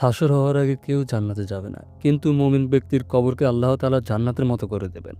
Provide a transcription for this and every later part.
হাসর হওয়ার আগে কেউ জান্নাতে যাবে না। কিন্তু মুমিন ব্যক্তির কবরকে আল্লাহ তাআলা জান্নাতের মতো করে দেবেন।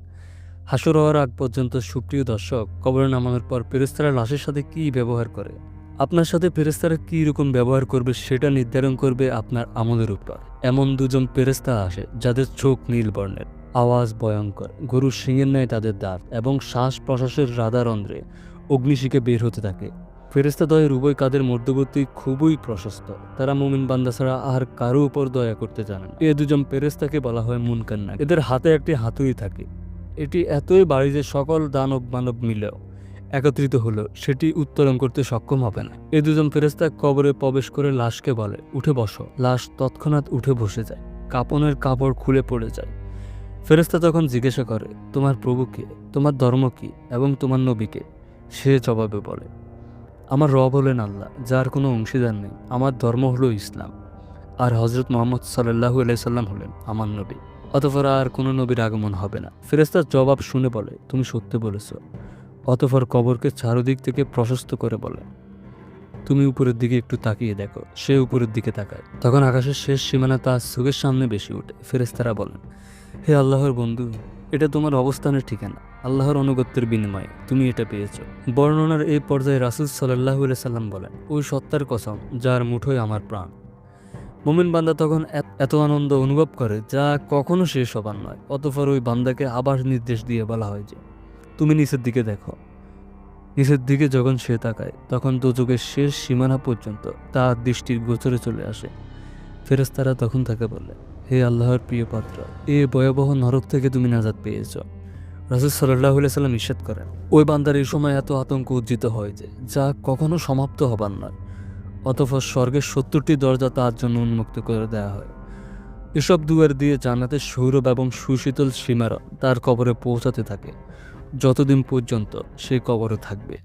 হাসর হওয়ার আগ পর্যন্ত সুপ্রিয় দর্শক, কবরে নামানোর পর ফেরেস্তারা লাশের সাথে কী ব্যবহার করে? আপনার সাথে ফেরেস্তারা কী রকম ব্যবহার করবে সেটা নির্ধারণ করবে আপনার আমলের উপর। এমন দুজন ফেরেস্তা আসে যাদের চোখ নীল বর্ণের। আওয়াজ ভয়ঙ্কর গরুর শিঙের ন্যায় তাদের দাঁত এবং শ্বাস প্রশ্বাসের রাধারন্ধ্রে অগ্নিশিকে বের হতে থাকে। ফেরেস্তা দয়ের উভয় কাদের মধ্যবর্তী খুবই প্রশস্ত। তারা মুমিন বান্দা ছাড়া আর কারও উপর দয়া করতে জানেন এ দুজন ফেরেস্তাকে বলা হয় মুনকান্না। এদের হাতে একটি হাতুড়ি থাকে। এটি এতই বাড়ি যে সকল দানব মানব মিলেও একত্রিত হলো সেটি উত্তোলন করতে সক্ষম হবে না। এ দুজন ফেরেস্তা কবরে প্রবেশ করে লাশকে বলে, উঠে বসো। লাশ তৎক্ষণাৎ উঠে বসে যায়। কাপনের কাপড় খুলে পড়ে যায়। ফেরেস্তা তখন জিজ্ঞাসা করে, তোমার প্রভু কে? তোমার ধর্ম কি? এবং তোমার নবীকে সে জবাবে বলে আমার রব হলেন আল্লাহ, যার কোনো অংশীদার নেই। আমার ধর্ম হলো ইসলাম। আর হজরত মোহাম্মদ সাল্লাহু সাল্লাম হলেন আমার নবী। অতপর আর কোনো নবীর আগমন হবে না। ফেরেস্তার জবাব শুনে বলে, তুমি সত্যি বলেছ। অতপর কবরকে চারদিক থেকে প্রশস্ত করে বলে, তুমি উপরের দিকে একটু তাকিয়ে দেখো। সে উপরের দিকে তাকায়। তখন আকাশের শেষ সীমানা তার চোখের সামনে বেশি ওঠে ফেরেস্তারা বলেন, হে আল্লাহর বন্ধু এটা তোমার অবস্থানের ঠিকানা। আল্লাহর অনুগত্যের বিনিময়ে তুমি এটা পেয়েছ। বর্ণনার এই পর্যায়ে রাসুল সাল্লাহ সাল্লাম বলেন, ওই সত্তার কসম, যার মুঠোয় আমার প্রাণ। মোমিন বান্দা তখন এত- আনন্দ অনুভব করে যা কখনো শেষ হবার নয়। অতঃপর ওই বান্দাকে আবার নির্দেশ দিয়ে বলা হয় যে, তুমি নিচের দিকে দেখো। নিচের দিকে যখন সে তাকায়, তখন দুযোগের শেষ সীমানা পর্যন্ত তার দৃষ্টির গোচরে চলে আসে। ফেরেস্তারা তখন তাকে বলে হে আল্লাহর প্রিয় পাত্র, এ ভয়াবহ নরক থেকে তুমি নাজাদ পেয়েছ। রাসুল সাল্লাহ সাল্লাম নিষেধ করেন, ওই বান্দার এই সময় এত আতঙ্ক উজ্জিত হয় যে, যা কখনো সমাপ্ত হবার নয়। অতঃপর স্বর্গের সত্তরটি দরজা তার জন্য উন্মুক্ত করে দেওয়া হয়। এসব দুয়ার দিয়ে জান্নাতের সৌরভ এবং সুশীতল সীমারা তার কবরে পৌঁছাতে থাকে। যতদিন পর্যন্ত সে কবরে থাকবে।